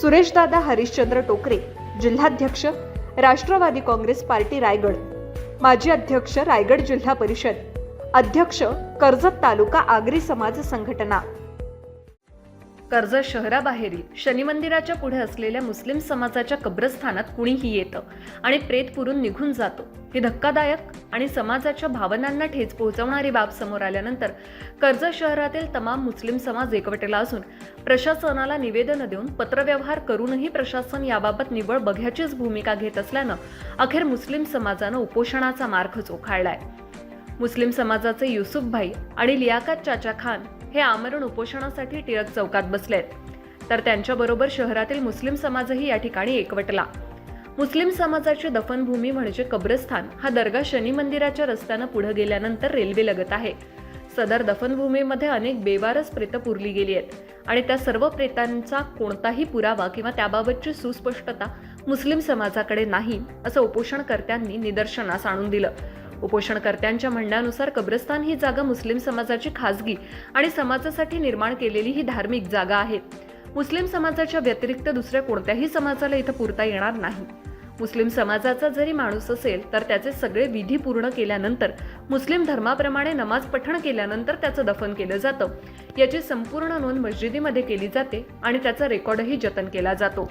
सुरेशदादा हरिश्चंद्र टोकरे जिल्हाध्यक्ष राष्ट्रवादी काँग्रेस पार्टी रायगड. माजी अध्यक्ष रायगड जिल्हा परिषद. अध्यक्ष कर्जत तालुका आगरी समाज संघटना. कर्जत शहराबाहेरील शनी मंदिराच्या पुढे असलेल्या मुस्लिम समाजाच्या कब्रस्थानात कुणीही येतं आणि प्रेत पुरून निघून जातो. ही धक्कादायक आणि समाजाच्या भावनांना ठेच पोहोचवणारी बाब समोर आल्यानंतर कर्जत शहरातील तमाम मुस्लिम समाज एकवटला असून प्रशासनाला निवेदन देऊन पत्रव्यवहार करूनही प्रशासन याबाबत निवळ बघ्याचीच भूमिका घेत असल्यानं अखेर मुस्लिम समाजानं उपोषणाचा मार्ग चोखाळलाय. मुस्लिम समाजाचे युसुफ भाई आणि लियाकत चाचा खान हे आमरण उपोषणासाठी टिळक चौकात बसलेत. तर त्यांच्याबरोबर शहरातील मुस्लिम समाजही या ठिकाणी एकवटला. मुस्लिम समाजाची दफनभूमी म्हणजे कब्रस्थान. हा दर्गा शनी मंदिराच्या रस्त्यानं पुढे गेल्यानंतर रेल्वे लगत आहे. सदर दफनभूमीमध्ये अनेक बेवारस प्रेतं पुरली गेली आहेत आणि त्या सर्व प्रेतांचा कोणताही पुरावा किंवा त्याबाबतची सुस्पष्टता मुस्लिम समाजाकडे नाही असं उपोषणकर्त्यांनी निदर्शनास आणून दिलं. उपोषणकर्त्यांच्या म्हणण्यानुसार कब्रस्तान ही जागा मुस्लिम समाजाची खासगी आणि समाजासाठी निर्माण केलेली ही धार्मिक जागा आहे. मुस्लिम समाजाच्या व्यतिरिक्त दुसऱ्या कोणत्याही समाजाला इथं पुरता येणार नाही. मुस्लिम समाजाचा जरी माणूस असेल तर त्याचे सगळे विधी पूर्ण केल्यानंतर मुस्लिम धर्माप्रमाणे नमाज पठण केल्यानंतर त्याचं दफन केलं जातं. याची संपूर्ण नोंद मस्जिदीमध्ये केली जाते आणि त्याचा रेकॉर्डही जतन केला जातो.